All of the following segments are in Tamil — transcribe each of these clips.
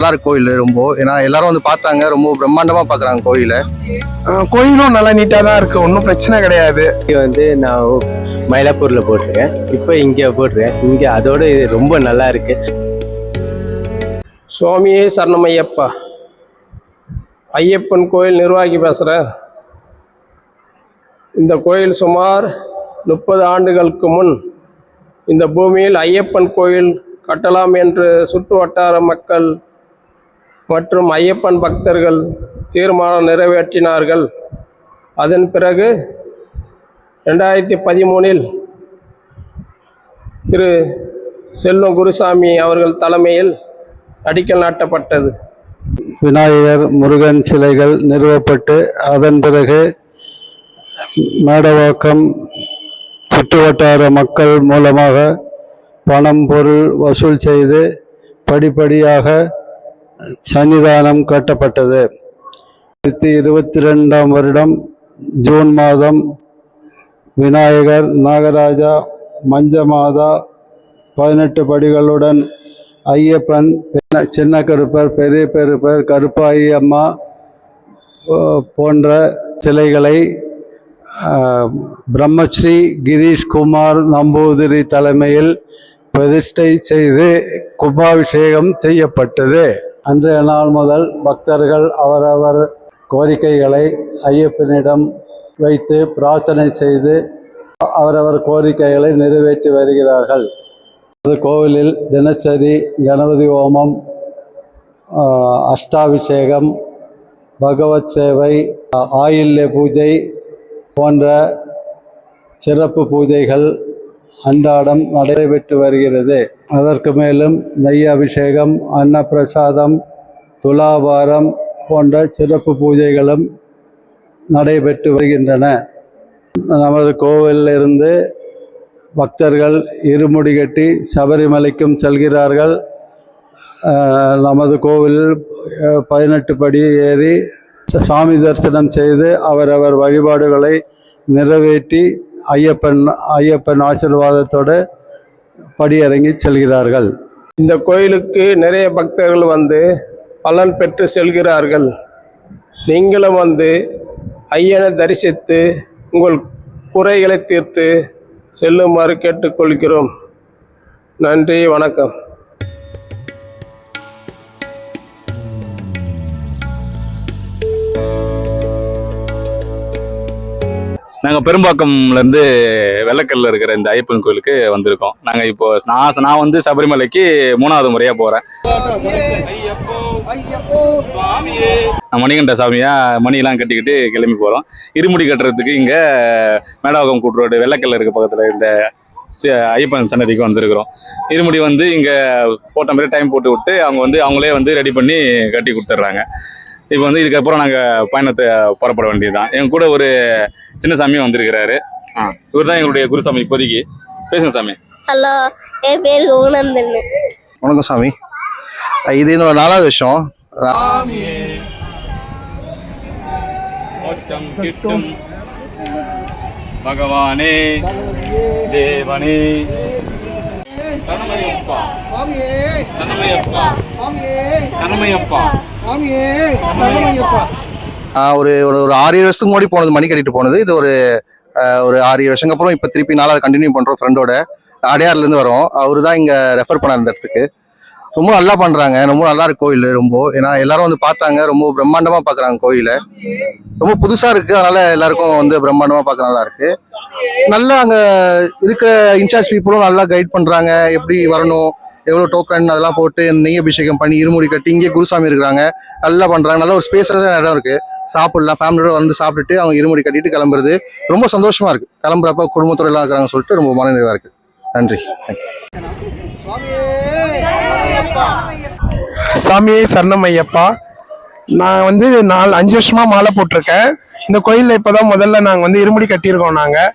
நல்லா இருக்கு கோயில் ரொம்ப. ஏன்னா எல்லாரும் வந்து பார்த்தாங்க ரொம்ப பிரம்மாண்டமா பாக்குறாங்க கோயிலை. கோயிலும் நல்லா நீட்டாக தான் இருக்கு. ஒன்றும் பிரச்சனை கிடையாது. இங்கே வந்து நான் மயிலாப்பூரில் போட்டிருக்கேன். இப்போ இங்கே போட்டிருக்கேன். இங்கே அதோட இது ரொம்ப நல்லா இருக்கு. சுவாமியே சரணமையப்பா. ஐயப்பன் கோயில் நிர்வாகி பேசுகிறேன் இந்த கோயில் சுமார் முப்பது ஆண்டுகளுக்கு முன் இந்த பூமியில் ஐயப்பன் கோயில் கட்டலாம் என்று சுற்று வட்டார மக்கள் மற்றும் ஐயப்பன் பக்தர்கள் தீர்மானம் நிறைவேற்றினார்கள். அதன் பிறகு ரெண்டாயிரத்தி பதிமூணில் திரு செல்வம் குருசாமி அவர்கள் தலைமையில் அடிக்கல் நாட்டப்பட்டது. விநாயகர் முருகன் சிலைகள் நிறுவப்பட்டு அதன் பிறகு மேடவாக்கம் சுற்றுவட்டார மக்கள் மூலமாக பணம் பொருள் வசூல் செய்து படிப்படியாக சன்னிதானம் கட்டப்பட்டது. ஆயிரத்தி இருபத்தி ரெண்டாம் வருடம் ஜூன் மாதம் விநாயகர் நாகராஜா மஞ்சமாதா பதினெட்டு படிகளுடன் ஐயப்பன் சின்ன- சின்ன கருப்பர் பெரிய பெருப்பர் கருப்பாயி அம்மா போ- போன்ற சிலைகளை பிரம்மஸ்ரீ கிரீஷ் குமார் நம்பூதிரி தலைமையில் பிரதிஷ்டை செய்து கும்பாபிஷேகம் செய்யப்பட்டது. அன்றைய நாள் முதல் பக்தர்கள் அவரவர் கோரிக்கைகளை ஐயப்பனிடம் வைத்து பிரார்த்தனை செய்து அவரவர் கோரிக்கைகளை நிறைவேற்றி வருகிறார்கள். அது கோவிலில் தினசரி கணபதி ஹோமம் அஷ்டாபிஷேகம் பகவத் சேவை ஆயில்ய பூஜை போன்ற சிறப்பு பூஜைகள் அன்றாடம் நடைபெற்று வருகிறது. அதற்கு மேலும் நெய் அபிஷேகம் அன்னப்பிரசாதம் துலாபாரம் போன்ற சிறப்பு பூஜைகளும் நடைபெற்று வருகின்றன. நமது கோவிலிருந்து பக்தர்கள் இருமுடி கட்டி சபரிமலைக்கும் செல்கிறார்கள். நமது கோவிலில் பதினெட்டு படி ஏறி ச- சாமி தரிசனம் செய்து அவரவர் வழிபாடுகளை நிறைவேற்றி ஐயப்பன் ஐயப்பன் ஆசீர்வாதத்தோடு படியிறங்கி செல்கிறார்கள். இந்த கோயிலுக்கு நிறைய பக்தர்கள் வந்து பலன் பெற்று செல்கிறார்கள். நீங்களும் வந்து ஐயனை தரிசித்து உங்கள் குறைகளை தீர்த்து செல்லுமாறு கேட்டுக்கொள்கிறோம். நன்றி வணக்கம். நாங்கள் பெரும்பாக்கம்லேருந்து வெள்ளக்கல்ல இருக்கிற இந்த ஐயப்பன் கோயிலுக்கு வந்திருக்கோம். நாங்கள் இப்போ நான் நான் வந்து சபரிமலைக்கு மூணாவது முறையாக போகிறேன் மணிகண்ட சாமியா மணியெல்லாம் கட்டிக்கிட்டு கிளம்பி போகிறோம் இருமுடி கட்டுறதுக்கு இங்கே மேடாவகம் கூட்டுரோடு வெள்ளக்கல்ல இருக்க பக்கத்தில் இந்த ஐயப்பன் சன்னதிக்கு வந்திருக்கிறோம். இருமுடி வந்து இங்கே போட்ட மாதிரி டைம் போட்டு விட்டு அவங்க வந்து அவங்களே வந்து ரெடி பண்ணி கட்டி கொடுத்துட்றாங்க. இப்போ வந்து இதுக்கப்புறம் நாங்கள் பயணத்தை புறப்பட வேண்டியதுதான். எங்க கூட ஒரு சின்ன சாமியும் வந்திருக்கிறாரு. ஆ. இவர் தான் எங்களுடைய குருசாமி இப்போதைக்கு. பேசுங்க சாமி. ஹலோ என் பேர் குணந்தன் வணக்கம் சாமி. இது என்னோட நாலாவது வருஷம். பகவானே தேவனே. சரணமையப்பா. சரணமையப்பா. ஆஹ் ஒரு ஒரு ஒரு ஆறு ஏழு வருஷத்துக்கு முன்னாடி போனது மணி கட்டிட்டு போனது. இது ஒரு ஒரு ஆறு ஏழு வருஷங்க அப்புறம் இப்போ திருப்பி நாலாவது கண்டினியூ பண்ணுறோம் ஃப்ரெண்டோட அடையாறுலேருந்து வரோம். அவரு தான் இங்கே ரெஃபர் பண்ணார் இந்த இடத்துக்கு. ரொம்ப நல்லா பண்ணுறாங்க ரொம்ப நல்லா இருக்கு கோயில் ரொம்ப. ஏன்னா எல்லாரும் வந்து பார்த்தாங்க. ரொம்ப பிரம்மாண்டமாக பார்க்குறாங்க கோயிலை. ரொம்ப புதுசாக இருக்குது அதனால் எல்லாருக்கும் வந்து பிரம்மாண்டமாக பார்க்க நல்லா இருக்குது நல்லா அங்கே இருக்க இன்சார்ஜ் பீப்புளும் நல்லா கைட் பண்ணுறாங்க எப்படி வரணும்? எவ்வளோ டோக்கன் அதெல்லாம் போட்டு நெய் அபிஷேகம் பண்ணி இருமுடி கட்டி இங்கே குருசாமி இருக்கிறாங்க. நல்லா பண்ணுறாங்க நல்ல ஒரு ஸ்பேஸான இடம் இருக்குது சாப்பிடலாம். ஃபேமிலியோட வந்து சாப்பிட்டுட்டு அவங்க இருமுடி கட்டிட்டு கிளம்புறது ரொம்ப சந்தோஷமாக இருக்கு. கிளம்புறப்ப குடும்பத்தோட எல்லாம் இருக்கிறாங்க சொல்லிட்டு ரொம்ப மனநிறைவா இருக்குது நன்றி. சாமியே சரணம் ஐயப்பா. நான் வந்து நாலு அஞ்சு வருஷமாக மாலை போட்டிருக்கேன். இந்த கோயிலில் இப்போ தான் முதல்ல நாங்கள் வந்து இருமுடி கட்டியிருக்கோம் நாங்கள்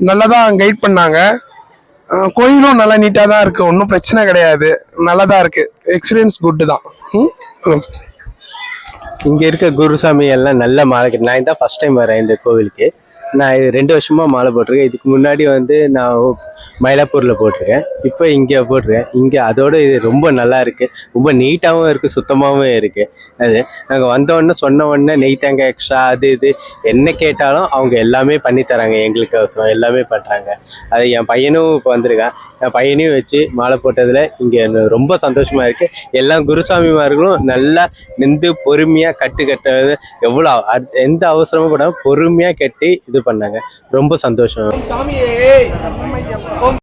நல்லா தான் கைட் பண்ணாங்க கோயிலும் நல்லா நீட்டாக தான் இருக்குது ஒன்றும் பிரச்சனை கிடையாது. நல்லா தான் இருக்குது எக்ஸ்பீரியன்ஸ் குட்டு தான். ம்? இங்கே இருக்க குருசாமி எல்லாம் நல்ல மாலை நான் தான் ஃபர்ஸ்ட் டைம் வரேன் இந்த கோவிலுக்கு. நான் இது ரெண்டு வருஷமாக மாலை போட்டிருக்கேன். இதுக்கு முன்னாடி வந்து நான் மயிலாப்பூரில் போட்டிருக்கேன். இப்போ இங்கே போட்டிருக்கேன். இங்கே அதோட இது ரொம்ப நல்லா இருக்குது ரொம்ப நீட்டாகவும் இருக்குது சுத்தமாகவும் இருக்குது அது நாங்கள் வந்த சொன்ன உடனே நெய் தேங்காய் எக்ஸ்ட்ரா அது இது என்ன கேட்டாலும் அவங்க எல்லாமே பண்ணி தராங்க. எங்களுக்கு அவசரம் எல்லாமே பண்ணுறாங்க அது என் பையனும் இப்போ வந்திருக்கான். என் பையனையும் வச்சு மாலை போட்டதில் இங்கே ரொம்ப சந்தோஷமாக இருக்குது எல்லா குருசாமிமார்களும் நல்லா நின்று பொறுமையாக கட்டு கட்டுறது. எவ்வளோ எந்த அவசரமும் கூட பொறுமையாக கட்டி இது இது பண்ணாங்க. ரொம்ப சந்தோஷம்.